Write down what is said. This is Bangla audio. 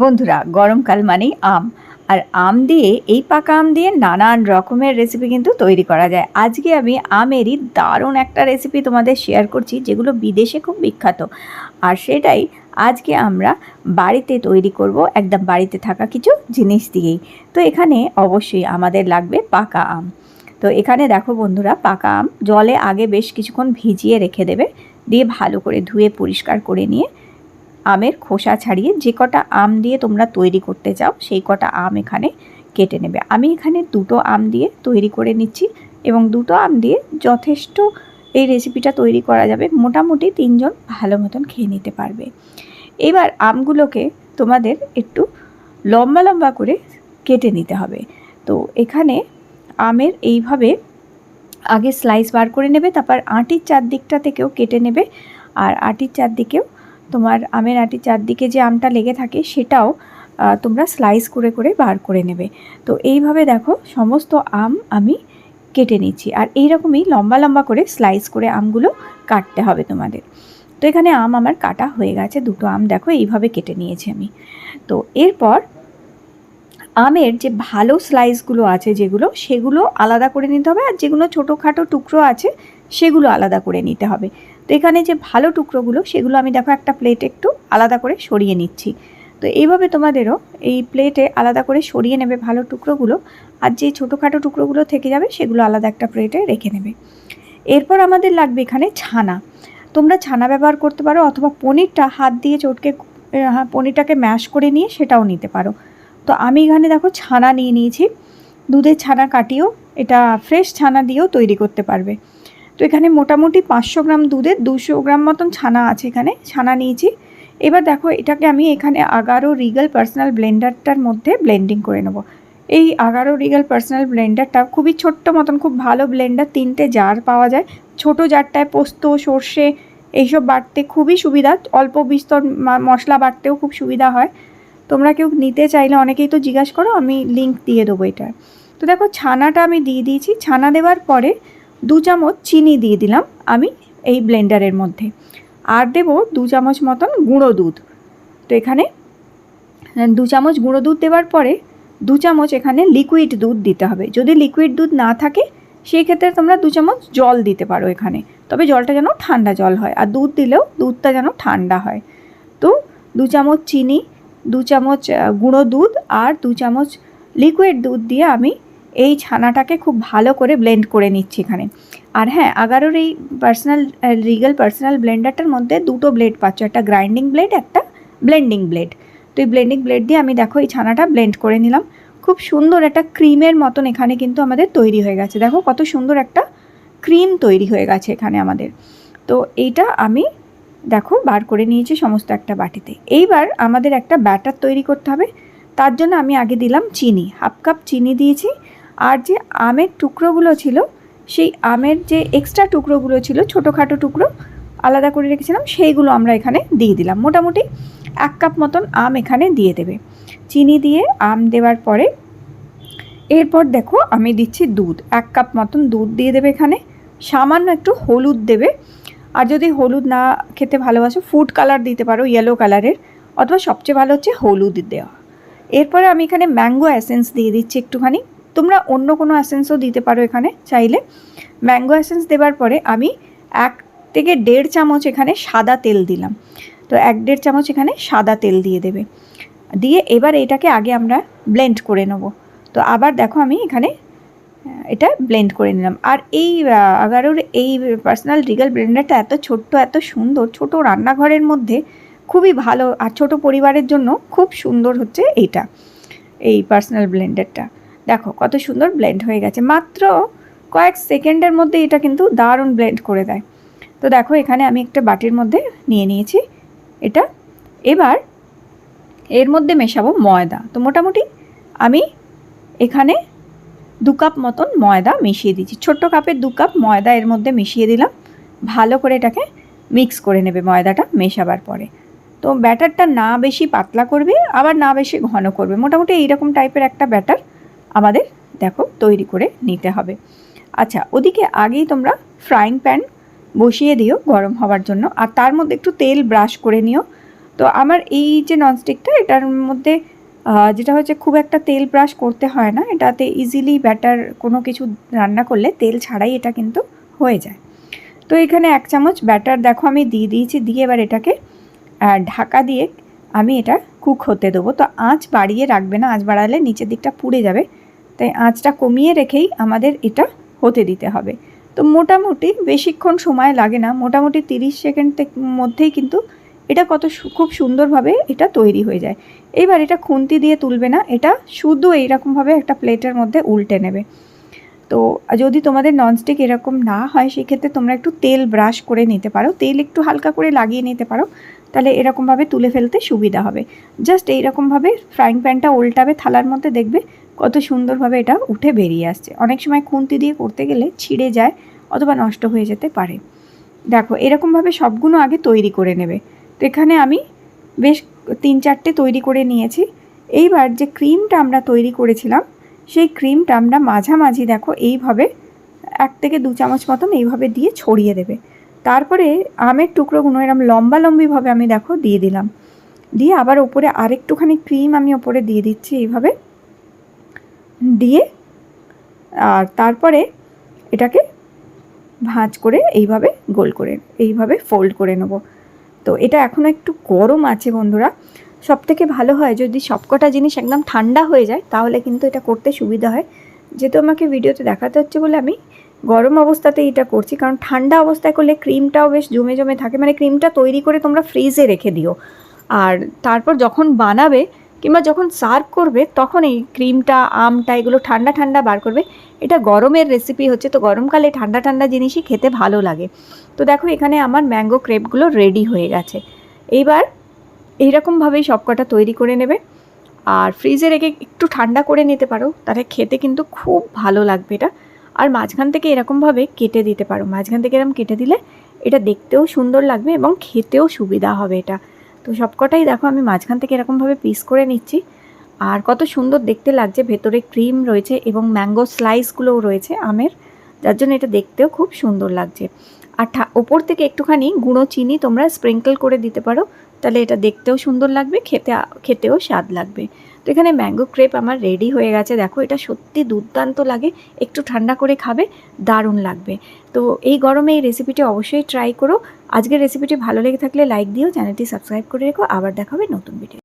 বন্ধুরা গরমকাল মানেই আম। আর আম দিয়ে, এই পাকা আম দিয়ে নানান রকমের রেসিপি কিন্তু তৈরি করা যায়। আজকে আমি আমেরই দারুণ একটা রেসিপি তোমাদের শেয়ার করছি, যেগুলো বিদেশে খুব বিখ্যাত। আর সেটাই আজকে আমরা বাড়িতে তৈরি করব, একদম বাড়িতে থাকা কিছু জিনিস দিয়েই। তো এখানে অবশ্যই আমাদের লাগবে পাকা আম। তো এখানে দেখো বন্ধুরা, পাকা আম। জলে আগে বেশ কিছুক্ষণ ভিজিয়ে রেখে দেবে, দিয়ে ভালো করে ধুয়ে পরিষ্কার করে নিয়ে আমের খোসা ছাড়িয়ে যে কটা আম দিয়ে তোমরা তৈরি করতে চাও, সেই কটা আম এখানে কেটে নেবে। আমি এখানে দুটো আম দিয়ে তৈরি করে নিচ্ছি এবং দুটো আম দিয়ে যথেষ্ট এই রেসিপিটা তৈরি করা যাবে। মোটামুটি তিনজন ভালো মতন খেয়ে নিতে পারবে। এবার আমগুলোকে তোমাদের একটু লম্বা লম্বা করে কেটে নিতে হবে। তো এখানে আমের এইভাবে আগে স্লাইস বার করে নেবে, তারপর আটির চারদিকটা থেকেও কেটে নেবে, আর আটির চারদিকেও তোমার আমের আটির চারদিকে যে আমটা লেগে থাকে সেটাও তোমরা স্লাইস করে করে বার করে নেবে। তো এইভাবে দেখো সমস্ত আম আমি কেটে নিচ্ছি। আর এইরকমই লম্বা লম্বা করে স্লাইস করে আমগুলো কাটতে হবে তোমাদের। তো এখানে আম আমার কাটা হয়ে গেছে, দুটো আম দেখো এইভাবে কেটে নিয়েছি আমি। তো এরপর আমের যে ভালো স্লাইসগুলো আছে যেগুলো, সেগুলো আলাদা করে নিতে হবে। আর যেগুলো ছোটোখাটো টুকরো আছে, সেগুলো আলাদা করে নিতে হবে। এখানে যে ভালো টুকরোগুলো, সেগুলো আমি দেখো একটা প্লেটে একটু আলাদা করে সরিয়ে নিচ্ছি। তো এইভাবে তোমাদেরও এই প্লেটে আলাদা করে সরিয়ে নেবে ভালো টুকরোগুলো আর যে ছোটোখাটো টুকরোগুলো থেকে যাবে, সেগুলো আলাদা একটা প্লেটে রেখে নেবে। এরপর আমাদের লাগবে এখানে ছানা। তোমরা ছানা ব্যবহার করতে পারো অথবা পনিরটা হাত দিয়ে চটকে পনিরটাকে ম্যাশ করে নিয়ে সেটাও নিতে পারো। তো আমি এখানে দেখো ছানা নিয়ে নিয়েছি। দুধের ছানা কাটিয়েও, এটা ফ্রেশ ছানা দিয়েও তৈরি করতে পারবে। তো এখানে মোটামুটি পাঁচশো গ্রাম দুধের দুশো গ্রাম মতন ছানা আছে এখানে, ছানা নিয়েছি। এবার দেখো, এটাকে আমি এখানে আগারো রিগাল পার্সোনাল ব্লেন্ডারটার মধ্যে ব্লেন্ডিং করে নেব। এই আগারো রিগাল পার্সোনাল ব্লেন্ডারটা খুবই ছোট্ট মতন, খুব ভালো ব্লেন্ডার, তিনটে জার পাওয়া যায়। ছোট জারটায় পোস্ত, সর্ষে এইসব বাটতে খুবই সুবিধা, অল্প বিস্তর মশলা বাটতেও খুব সুবিধা হয়। তোমরা কেউ নিতে চাইলে অনেকেই তো জিজ্ঞাসা করো, আমি লিংক দিয়ে দেবো এটার। তো দেখো, ছানাটা আমি দিয়ে দিয়েছি। ছানা দেওয়ার পরে দু চামচ চিনি দিয়ে দিলাম আমি এই ব্লেন্ডারের মধ্যে। আর দেব দু চামচ মতন গুঁড়ো দুধ। তো এখানে দু চামচ গুঁড়ো দুধ দেওয়ার পরে দু চামচ এখানে লিকুইড দুধ দিতে হবে। যদি লিকুইড দুধ না থাকে, সেই ক্ষেত্রে তোমরা দু চামচ জল দিতে পারো এখানে। তবে জলটা যেন ঠান্ডা জল হয়। আর দুধ দিলেও দুধটা যেন ঠান্ডা হয়। তো দু চামচ চিনি, দু চামচ গুঁড়ো দুধ আর দু চামচ লিকুইড দুধ দিয়ে আমি এই ছানাটাকে খুব ভালো করে ব্লেন্ড করে নিচ্ছি এখানে। আর হ্যাঁ আগারোর এই পার্সোনাল রিগাল পার্সোনাল ব্লেন্ডারটার মধ্যে দুটো ব্লেড পাচ্ছ। একটা গ্রাইন্ডিং ব্লেড একটা ব্লেন্ডিং ব্লেড তো এই ব্লেন্ডিং ব্লেড দিয়ে আমি দেখো এই ছানাটা ব্লেন্ড করে নিলাম। খুব সুন্দর একটা ক্রিমের মতন এখানে কিন্তু আমাদের তৈরি হয়ে গেছে। দেখো কত সুন্দর একটা ক্রিম তৈরি হয়ে গেছে এখানে আমাদের। তো এইটা আমি দেখো বার করে নিয়েছি সমস্ত একটা বাটিতে। এইবার আমাদের একটা ব্যাটার তৈরি করতে হবে। তার জন্য আমি আগে দিলাম চিনি। হাফ কাপ চিনি দিয়েছি। আর যে আমের টুকরোগুলো ছিল, সেই আমের যে এক্সট্রা টুকরোগুলো ছিল, ছোটোখাটো টুকরো আলাদা করে রেখেছিলাম, সেইগুলো আমরা এখানে দিয়ে দিলাম। মোটামুটি এক কাপ মতন আম এখানে দিয়ে দেবে। চিনি দিয়ে আম দেওয়ার পরে এরপর দেখো আমি দিচ্ছি দুধ। এক কাপ মতন দুধ দিয়ে দেবে এখানে। সামান্য একটু হলুদ দেবে। আর যদি হলুদ না খেতে ভালোবাসো ফুড কালার দিতে পারো ইয়েলো কালারের অথবা সবচেয়ে ভালো হচ্ছে হলুদ দেওয়া। এরপরে আমি এখানে ম্যাঙ্গো অ্যাসেন্স দিয়ে দিচ্ছি একটুখানি। তোমরা অন্য কোনো অ্যাসেন্সও দিতে পারো এখানে চাইলে। ম্যাঙ্গো অ্যাসেন্স দেওয়ার পরে আমি এক থেকে দেড় চামচ এখানে সাদা তেল দিলাম। তো এক দেড় চামচ এখানে সাদা তেল দিয়ে দেবে। দিয়ে এবার এটাকে আগে আমরা ব্লেন্ড করে নেব। তো আবার দেখো আমি এখানে এটা ব্লেন্ড করে নিলাম। আর এই আগারোর এই পার্সোনাল রিগাল ব্লেন্ডারটা এত ছোট্ট, এত সুন্দর, ছোট রান্নাঘরের মধ্যে খুবই ভালো। আর ছোট পরিবারের জন্য খুব সুন্দর হচ্ছে এইটা, এই পার্সোনাল ব্লেন্ডারটা দেখো, কত সুন্দর ব্লেন্ড হয়ে গেছে। মাত্র কয়েক সেকেন্ডের মধ্যে এটা কিন্তু দারুণ ব্লেন্ড করে দেয়। তো দেখো, এখানে আমি একটা বাটির মধ্যে নিয়ে নিয়েছি এটা। এবার এর মধ্যে মেশাবো ময়দা। তো মোটামুটি আমি এখানে দু কাপ মতন ময়দা মিশিয়ে দিচ্ছি ছোট্ট কাপের দু কাপ ময়দা এর মধ্যে মিশিয়ে দিলাম। ভালো করে এটাকে মিক্স করে নেবে ময়দাটা মেশাবার পরে। তো ব্যাটারটা না বেশি পাতলা করবে, আবার না বেশি ঘন করবে। মোটামুটি এইরকম টাইপের একটা ব্যাটার আমাদের, দেখো, তৈরি করে নিতে হবে। আচ্ছা ওদিকে আগেই তোমরা ফ্রাইং প্যান বসিয়ে দিও গরম হওয়ার জন্য। আর তার মধ্যে একটু তেল ব্রাশ করে নিও। তো আমার এই যে ননস্টিকটা এটার মধ্যে যেটা হচ্ছে খুব একটা তেল ব্রাশ করতে হয় না, এটাতে ইজিলি ব্যাটার কোনো কিছু রান্না করলে তেল ছাড়াই এটা কিন্তু হয়ে যায়। তো এখানে এক চামচ ব্যাটার দেখো আমি দিয়ে দিয়েছি, দিয়ে এবার এটাকে ঢাকা দিয়ে আমি এটা কুক হতে দেবো। তো আঁচ বাড়িয়ে রাখবে না, আঁচ বাড়ালে নিচের দিকটা পুড়ে যাবে। তাই আঁচটা কমিয়ে রেখেই আমাদের এটা হতে দিতে হবে। তো মোটামুটি বেশিক্ষণ সময় লাগে না, মোটামুটি তিরিশ সেকেন্ড মধ্যেই কিন্তু এটা কত খুব সুন্দরভাবে এটা তৈরি হয়ে যায়। এইবার এটা খুন্তি দিয়ে তুলবে না, এটা শুধু এইরকমভাবে একটা প্লেটের মধ্যে উল্টে নেবে। তো যদি তোমাদের ননস্টিক এরকম না হয়, সেক্ষেত্রে তোমরা একটু তেল ব্রাশ করে নিতে পারো। তেল একটু হালকা করে লাগিয়ে নিতে পারো, তাহলে এরকমভাবে তুলে ফেলতে সুবিধা হবে। জাস্ট এইরকমভাবে ফ্রাইং প্যানটা উল্টাবে, থালার মধ্যে দেখবে কত সুন্দরভাবে এটা উঠে বেরিয়ে আসছে। অনেক সময় খুন্তি দিয়ে করতে গেলে ছিঁড়ে যায় অথবা নষ্ট হয়ে যেতে পারে। দেখো, এরকমভাবে সবগুলো আগে তৈরি করে নেবে। তো এখানে আমি বেশ তিন চারটে তৈরি করে নিয়েছি। এইবার যে ক্রিমটা আমরা তৈরি করেছিলাম, সেই ক্রিমটা আমরা মাঝামাঝি দেখো এইভাবে এক থেকে দু চামচ মতন এইভাবে দিয়ে ছড়িয়ে দেবে। তারপরে আমের টুকরোগুলো এরম লম্বা লম্বিভাবে আমি দেখো দিয়ে দিলাম। দিয়ে আবার ওপরে আরেকটুখানি ক্রিম আমি ওপরে দিয়ে দিচ্ছি এইভাবে। দিয়ে, আর তারপরে এটাকে ভাঁজ করে এইভাবে গোল করে, এইভাবে ফোল্ড করে নেব। তো এটা এখনও একটু গরম আছে বন্ধুরা। সব থেকে ভালো হয় যদি সবকটা জিনিস একদম ঠান্ডা হয়ে যায়, তাহলে কিন্তু এটা করতে সুবিধা হয়। যেহেতু আমাকে ভিডিওতে দেখাতে হচ্ছে বলে আমি গরম অবস্থাতেই এটা করছি, কারণ ঠান্ডা অবস্থায় করলে ক্রিমটাও বেশ জমে জমে থাকে। মানে ক্রিমটা তৈরি করে তোমরা ফ্রিজে রেখে দিও। আর তারপর যখন বানাবে কিংবা যখন সার্ভ করবে, তখন এই ক্রিমটা আমটা এগুলো ঠান্ডা ঠান্ডা বার করবে। এটা গরমের রেসিপি হচ্ছে, তো গরমকালে ঠান্ডা ঠান্ডা জিনিসই খেতে ভালো লাগে। তো দেখো, এখানে আমার ম্যাঙ্গো ক্রেপগুলো রেডি হয়ে গেছে। এইবার এইরকমভাবেই সবকটা তৈরি করে নেবে। আর ফ্রিজে রেখে একটু ঠান্ডা করে নিতে পারো তাহলে খেতে কিন্তু খুব ভালো লাগবে এটা। আর মাঝখান থেকে এরকমভাবে কেটে দিতে পারো। মাঝখান থেকে এরকম কেটে দিলে এটা দেখতেও সুন্দর লাগবে এবং খেতেও সুবিধা হবে এটা। তো সবকটাই দেখো, আমি মাঝখান থেকে এরকমভাবে পিস করে নিচ্ছি। আর কত সুন্দর দেখতে লাগছে, ভেতরে ক্রিম রয়েছে এবং ম্যাঙ্গো স্লাইসগুলোও রয়েছে আমের। যার জন্য এটা দেখতেও খুব সুন্দর লাগছে। আর ঠা, ওপর থেকে একটুখানি গুঁড়ো চিনি তোমরা স্প্রিঙ্কল করে দিতে পারো, তাহলে এটা দেখতেও সুন্দর লাগবে, খেতে, খেতেও স্বাদ লাগবে। তো এখানে ম্যাঙ্গো ক্রেপ আমার রেডি হয়ে গেছে। দেখো, এটা সত্যি দুর্দান্ত লাগে, একটু ঠান্ডা করে খাবে, দারুণ লাগবে। তো এই গরমে এই রেসিপিটি অবশ্যই ট্রাই করো। আজকের রেসিপিটি ভালো লেগে থাকলে লাইক দিও চ্যানেলটি সাবস্ক্রাইব করে রেখো, আবার দেখাবে নতুন ভিডিও